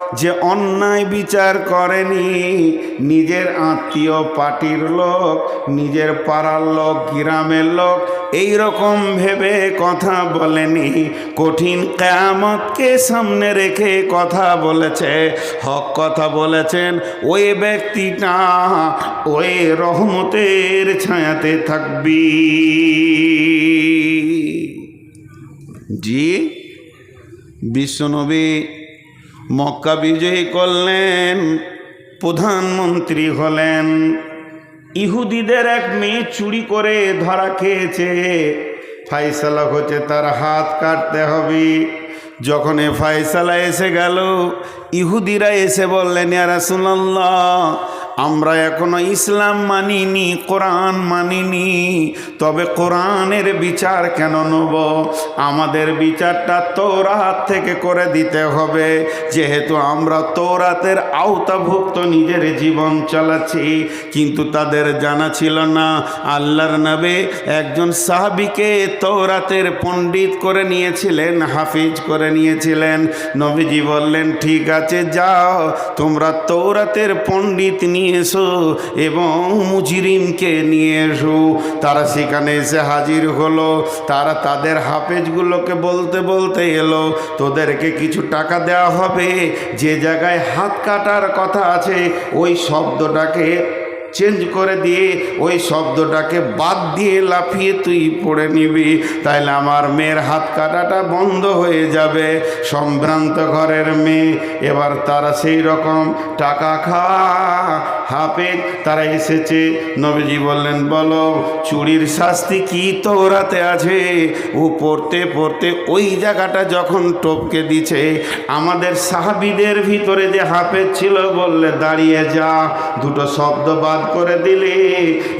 যে অন্যায় বিচার করেনি, নিজের আত্মীয় পার্টির লোক, নিজের পাড়ার লোক, গ্রামের লোক এই রকম ভেবে কথা বলেনি। কঠিন কেয়ামতকে সামনে রেখে কথা বলেছে, হক কথা বলেছেন ওই ব্যক্তিটা, ওই রহমতের ছায়াতে থাকবি। জি, বিশ্বনবী মক্কা বিজয়ী করলেন, প্রধানমন্ত্রী হলেন। ইহুদিদের এক মেয়ে চুরি করে ধরা খেয়েছে। ফাইসালা হচ্ছে তার হাত কাটতে হবে। যখন এ ফাইসালা এসে গেল, ইহুদিরা এসে বললেন ইয়ারাসুল্লাহ আমরা এখনও ইসলাম মানিনি, কোরআন মানিনি, তবে কোরআনের বিচার কেন নেব? আমাদের বিচারটা তোরাত থেকে করে দিতে হবে। যেহেতু আমরা তোরাতের আওতাভুক্ত নিজের জীবন চালাচ্ছি, কিন্তু তাদের জানা ছিল না। আল্লাহর নবে একজন সাহাবিকে তোরাতের পণ্ডিত করে নিয়েছিলেন, হাফিজ করে নিয়েছিলেন। নবীজি বললেন, ঠিক আছে, যাও, তোমরা তোরাতের পণ্ডিত নিয়ে এসো এবং মুজিরিমকে নিয়ে এসো। তারা সেখানে এসে হাজির হলো। তারা তাদের হাফেজগুলোকে বলতে বলতে এলো, তোদেরকে কিছু টাকা দেওয়া হবে। যে জায়গায় হাত কাটার কথা আছে, ওই শব্দটাকে চেঞ্জ করে দিয়ে ওই শব্দটাকে বাদ দিয়ে লাফিয়ে তুই পড়ে নিবি। তাইলে আমার মেয়ের হাত কাটাটা বন্ধ হয়ে যাবে। সম্ভ্রান্ত ঘরের মেয়ে, এবার তারা সেই রকম টাকা খা। হাফে তারা এসেছে। নবীজি বললেন, বলো, চুরির শাস্তি কি তোরাতে আছে? ও পড়তে পড়তে ওই জায়গাটা যখন টপকে দিছে, আমাদের সাহাবিদের ভিতরে যে হাফেজ ছিল বললে, দাঁড়িয়ে যা, দুটো শব্দ বাদ করে দিলে।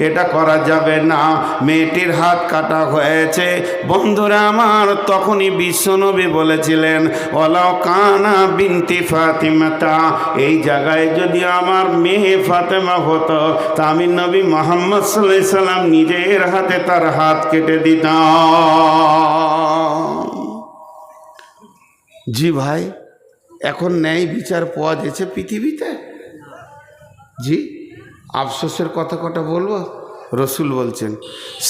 এটা করা যাবে না। মেয়েটির হাত কাটা হয়েছে। বন্ধুরা আমার, তখনই বিশ্বনবী বলেছিলেন ওলাও কানা বিনতি ফাতিমাতা। এই জায়গায় যদি আমার মেয়ে ফাতেমা হতো, তা আমি নবী মোহাম্মদ সাল্লাহ সাল্লাম নিজের হাতে তার হাত কেটে দিতাম। জি ভাই, এখন ন্যায় বিচার পাওয়া যাচ্ছে পৃথিবীতে? জি? আফসোসের কথা কটা বলব? রসুল বলছেন,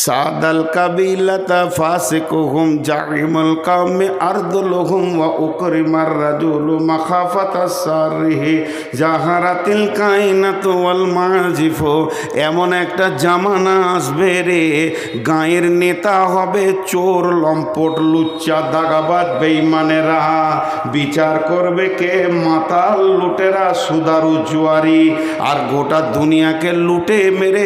সাদাল কাবিলাতা ফাসিকুহুম জাইমুল কাউমে আরদুলহুম ওয়া উকরিমার রাজুলু মাখাফাতা সারহি জাহারাতিল কাইনাতু ওয়াল মাজিফু। এমন একটা জামানা আসবে রে, গায়ের নেতা হবে চোর, লম্পট, লুচ্চা দাগাবাদ বেঈমানেরা বিচার করবে কে? মাতাল লুটেরা, সুদারু জুয়ারি। আর গোটা দুনিয়াকে লুটে মেরে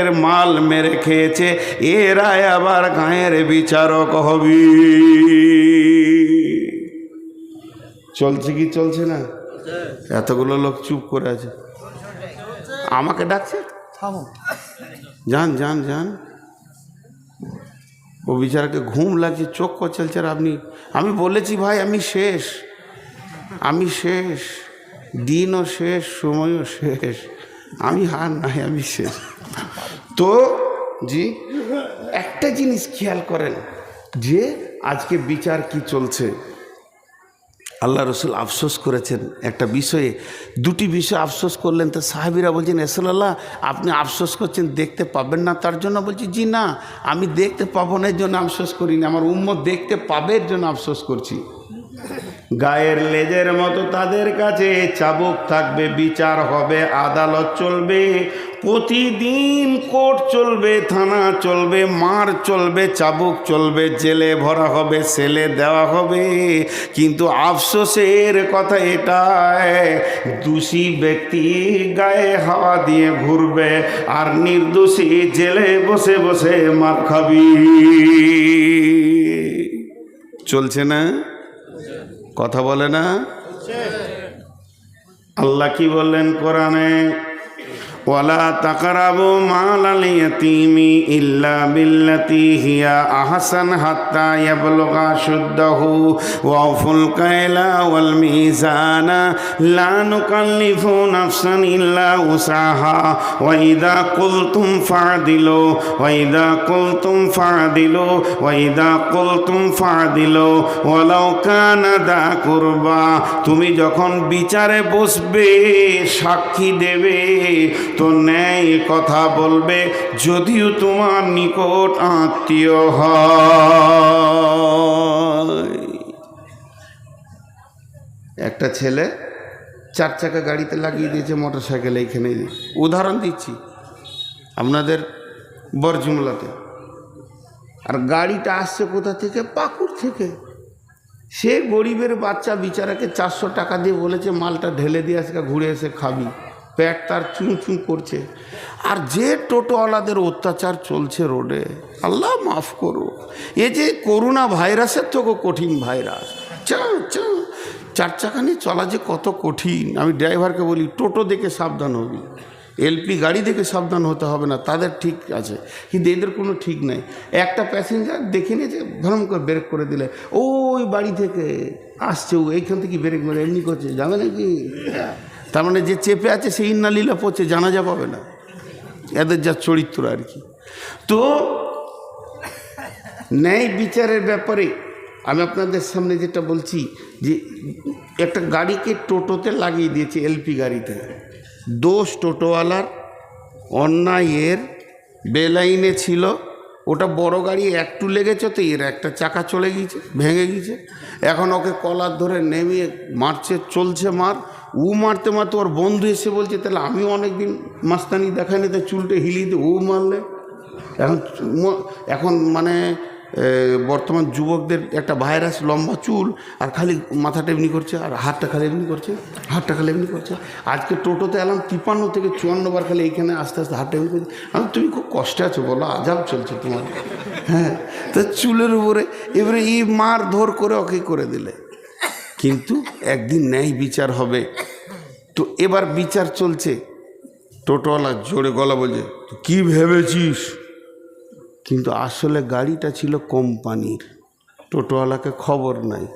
পঞ্চায়েতের মাল মেরে খেয়েছে। এরাই আবার গায়ের বিচারক হবি। চলছে কি চলছে না? এতগুলো লোক চুপ করে আছে। আমাকে ডাকছে? যান যান যান। ও বিচারাকে ঘুম লাগছে চোখ কচলছে আর আপনি আমি বলেছি ভাই আমি শেষ। আমি শেষ। দিনও শেষ সময়ও শেষ। আমি হার নাই আমি শেষ। তো, জি, একটা জিনিস খেয়াল করেন যে আজকে বিচার কি চলছে। আল্লাহ রসুল আফসোস করেছেন একটা বিষয়ে। দুটি বিষয় আফসোস করলেন, তো সাহাবিরা বলছেন, এসলাল্লাহ, আপনি আফসোস করছেন, দেখতে পাবেন না? তার জন্য বলছি, জি না, আমি দেখতে পাবো না এর জন্য আফসোস করিনি। আমার উম্মত দেখতে পাবে এর জন্য আফসোস করছি। গায়ের লেজের মতো তাদের কাছে চাবুক থাকবে, বিচার হবে, আদালত চলবে। প্রতিদিন কোর্ট চলবে, থানা চলবে, মার চলবে, চাবুক চলবে, জেলে ভরা হবে, সেলে দেওয়া হবে। কিন্তু আফসোসের কথা এটাই, দোষী ব্যক্তি গায়ে হাওয়া দিয়ে ঘুরবে আর নির্দোষী জেলে বসে বসে মার খাবি। চলছে না? কথা বলে না? আল্লাহ কি বললেন কোরআনে? ওয়ালা তাকারাবু মাল আল ইল্লা বিল্লাতি হিয়া আহসান হাত্তা ইয়াবলুগা শুদ্দাহু ওয়াফুল কাইলা ওয়াল মিজানা লা নুকাল্লিফু নাফসান ইল্লা উসাহা ওয়া ইযা কুলতুম ফাদিলু ওয়া ইযা কুলতুম ফাদিলু ওয়া ইযা কুলতুম ফাদিলু ওয়ালাউ কানা দা কুরবা তুমি যখন বিচারে বসবে সাক্ষী দেবে তো ন্যায় কথা বলবে যদিও তোমার নিকট আত্মীয় হয়। একটা ছেলে চার চাকা গাড়িতে লাগিয়ে দিয়েছে মোটর সাইকেল এইখানে উদাহরণ দিচ্ছি আপনাদের বরজুমলাতে। আর গাড়িটা আসছে কোথা থেকে? পাকুর থেকে। সে গরিবের বাচ্চা বিচারাকে চারশো টাকা দিয়ে বলেছে, মালটা ঢেলে দিয়ে আজকে ঘুরে এসে খাবি। পেট তার চুঁ চুঁ করছে। আর যে টোটোওয়ালাদের অত্যাচার চলছে রোডে, আল্লাহ মাফ করো এ যে করোনা ভাইরাসের থেকেও কঠিন ভাইরাস। চা চা চার চাকা নিয়ে চলা যে কত কঠিন। আমি ড্রাইভারকে বলি, টোটো দেখে সাবধান হবি। এলপি গাড়ি দেখে সাবধান হতে হবে না, তাদের ঠিক আছে। কিন্তু এদের কোনো ঠিক নাই। একটা প্যাসেঞ্জার দেখে নিয়ে যে ভ্রম করে ব্রেক করে দিলে, ওই বাড়ি থেকে আসছে ও, এইখান থেকে ব্রেক মেরে, এমনি করছে, যাবে নাকি? তার মানে যে চেপে আছে সেই ইন্না লীলা পড়ছে জানাজা পাবে না। এদের যা চরিত্র আর কি। তো ন্যায় বিচারের ব্যাপারে আমি আপনাদের সামনে যেটা বলছি যে একটা গাড়িকে টোটোতে লাগিয়ে দিয়েছে এলপি গাড়িতে। দোষ টোটোওয়ালার অন্যায়ের বেলাইনে ছিল ওটা বড় গাড়ি, একটু লেগেছে তো, এর একটা চাকা চলে গিয়েছে, ভেঙে গিয়েছে। এখন ওকে কলার ধরে নেমে মারছে, চলছে মার। ও মারতে মারতে ওর বন্ধু এসে বলছে, তাহলে আমি অনেকদিন মাস্তানি দেখাইনি, তো চুলটা হিলিয়ে দিয়ে ও মারলে। এখন এখন মানে বর্তমান যুবকদের একটা ভাইরাস, লম্বা চুল, আর খালি মাথাটা এমনি করছে, আর হাতটা খালি এমনি করছে, হাতটা খালি এমনি করছে। আজকে টোটোতে এলাম, তিপ্পান্ন থেকে চুয়ান্ন বার খালি এইখানে আস্তে আস্তে হাতটা এমনি করছে। আমি, তুমি খুব কষ্টে আছো, বলো, আজাব চলছে তোমার। হ্যাঁ তো চুলের উপরে, এবারে এই মার ধর করে ওকে করে দিলে। কিন্তু একদিন ন্যায় বিচার হবে। তো এবার বিচার চলছে। টোটোওয়ালা জোরে গলা বলছে, "তুই কি ভেবেছিস? কিন্তু আসলে গাড়িটা ছিল কোম্পানির। টোটোওয়ালাকে খবর নাই।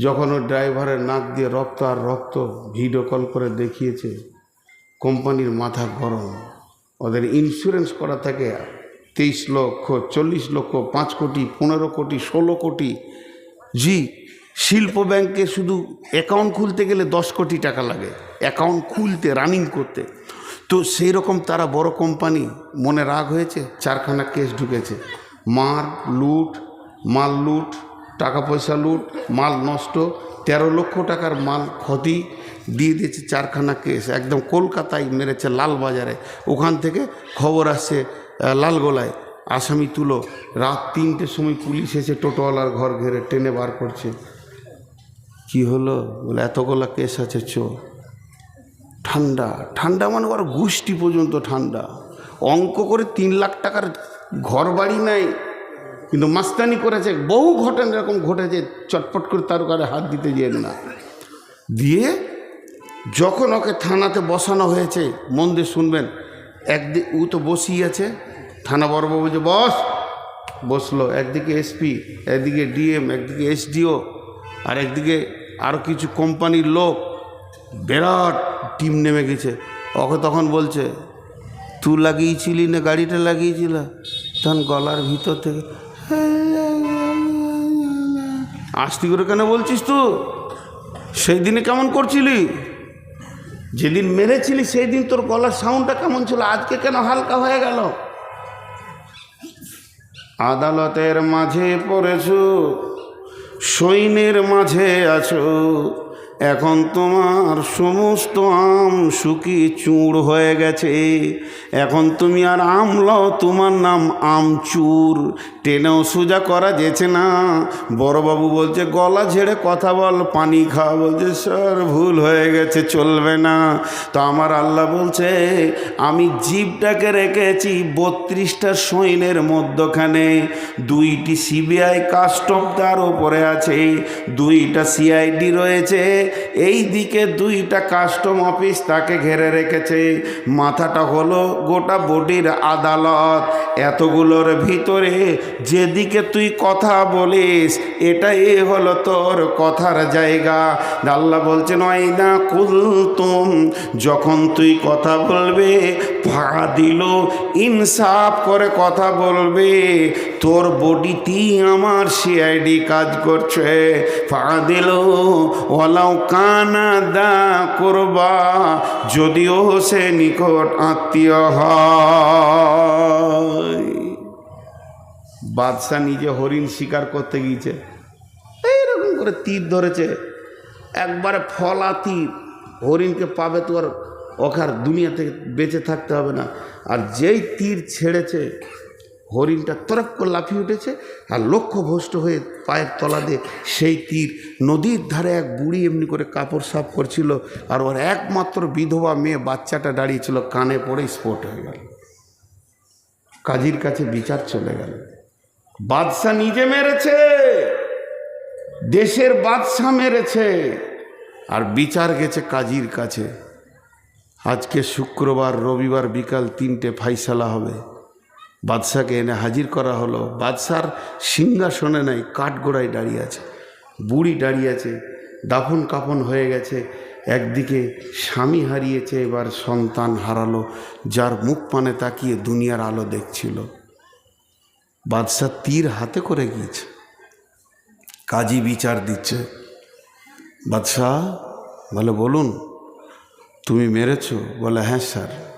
যখন ওর ড্রাইভারের নাক দিয়ে রক্ত আর রক্ত ভিডিও কল করে দেখিয়েছে, কোম্পানির মাথা গরম। ওদের ইন্স্যুরেন্স করা থাকে তেইশ লক্ষ, চল্লিশ লক্ষ, পাঁচ কোটি, পনেরো কোটি, ষোলো কোটি। জি, শিল্প ব্যাংকে শুধু অ্যাকাউন্ট খুলতে গেলে দশ কোটি টাকা লাগে। অ্যাকাউন্ট খুলতে রানিং করতে। তো সেই রকম তারা বড় কোম্পানি, মনে রাগ হয়েছে, চারখানা কেস ঢুকেছে। মার, লুট, মাল লুট টাকা পয়সা লুট, মাল নষ্ট, তেরো লক্ষ টাকার মাল ক্ষতি দিয়ে দিয়েছে চারখানা কেস। একদম কলকাতায় মেরেছে লালবাজারে। ওখান থেকে খবর আসছে লালগোলায়। আসামি তুলো। রাত তিনটের সময় পুলিশ এসে টোটোওয়ালার ঘর ঘেরে টেনে বার করছে। কি হলো? বলে, এতগুলা কেস আছে, চো। ঠান্ডা। ঠান্ডা মানে ওর গোষ্ঠী পর্যন্ত ঠান্ডা। অঙ্ক করে তিন লাখ টাকার ঘর বাড়ি নাই, কিন্তু মাস্তানি করেছে, বহু ঘটনা এরকম ঘটেছে, চটপট করে তার ঘরে হাত দিতে যেন না। দিয়ে যখন ওকে থানাতে বসানো হয়েছে, মন দিয়ে শুনবেন একদিন ও তো বসিয়ে আছে, থানা বড়বাবু যে, বস, বসল, একদিকে এসপি, একদিকে ডিএম, একদিকে এসডিও, আর একদিকে আরও কিছু কোম্পানির লোক, বিরাট টিম নেমে গেছে। ওকে তখন বলছে, তুই লাগিয়েছিলি না, গাড়িটা লাগিয়েছিল? তখন গলার ভিতর থেকে, আস্তি করে কেন বলছিস তু সেই দিনে কেমন করছিলি? যেদিন মেরেছিলি সেই দিন তোর গলার সাউন্ডটা কেমন ছিল? আজকে কেন হালকা হয়ে গেল? আদালতের মাঝে পড়েছো, সৈন্যের মাঝে আছো। এখন তোমার সমস্ত আম শুকিয়ে চুর হয়ে গেছে। এখন তুমি আর আম লও, তোমার নাম আমচুর। টেনেও সোজা করা যেছে না। বড়বাবু বলছে, গলা ঝেড়ে কথা বল, পানি খাওয়া বলছে, স্যার, ভুল হয়ে গেছে, চলবে না। তো আমার আল্লাহ বলছে, আমি জীবটাকে রেখেছি বত্রিশটা সৈন্যের মধ্যখানে। দুইটি সিবিআই কাস্টম তার ওপরে আছে, দুইটা সিআইডি রয়েছে এই দিকে দুইটা কাস্টম অফিস তাকে ঘেরে রেখেছে। মাথাটা হলো গোটা বডির আদালত। এতগুলোর ভিতরে যেদিকে তুই কথা বলিস, এটাই হলো তোর কথার জায়গা। আল্লাহ বলছেন, ওয়াইদা কুলতুম যখন তুই কথা বলবে ভাড়া দিল, ইনসাফ করে কথা বলবে। তোর বডিটি আমার সিআইডি কাজ করছে। ফাড়া দিল ওলাও কানা দা করবা, যদিও সে নিকট আত্মীয় হয়। বাদশাহ নিজে হরিণ শিকার করতে গিয়েছে। এইরকম করে তীর ধরেছে। একবারে ফলা তীর। হরিণকে পাবে তো আর ওখার দুনিয়া থেকে বেঁচে থাকতে হবে না। আর যেই তীর ছেড়েছে হরিণটা তরক করে লাফিয়ে উঠেছে আর লক্ষ্য লক্ষ্যভ্রষ্ট হয়ে পায়ের তলা দিয়ে সেই তীর নদীর ধারে এক বুড়ি এমনি করে কাপড় সাফ করছিল আর ওর একমাত্র বিধবা মেয়ে বাচ্চাটা দাঁড়িয়েছিল, কানে পড়ে স্পট হয়ে গেল। কাজীর কাছে বিচার চলে গেল। বাদশাহ নিজে মেরেছে, দেশের বাদশাহ মেরেছে আর বিচার গেছে কাজীর কাছে। আজকে শুক্রবার, রবিবার বিকাল তিনটে ফাইসালা হবে। বাদশাকে এনে হাজির করা হলো। বাদশার সিংহাসনে নাই, কাঠগোড়ায় দাঁড়িয়ে আছে, বুড়ি দাঁড়িয়ে আছে, দাফন কাফন হয়ে গেছে, একদিকে স্বামী হারিয়েছে, এবার সন্তান হারালো, যার মুখ পানে তাকিয়ে দুনিয়ার আলো দেখছিল। বাদশাহ তীর হাতে করে গিয়েছে, কাজী বিচার দিচ্ছে। বাদশাহ বলে, বলুন, তুমি মেরেছো? বলে হ্যাঁ স্যার।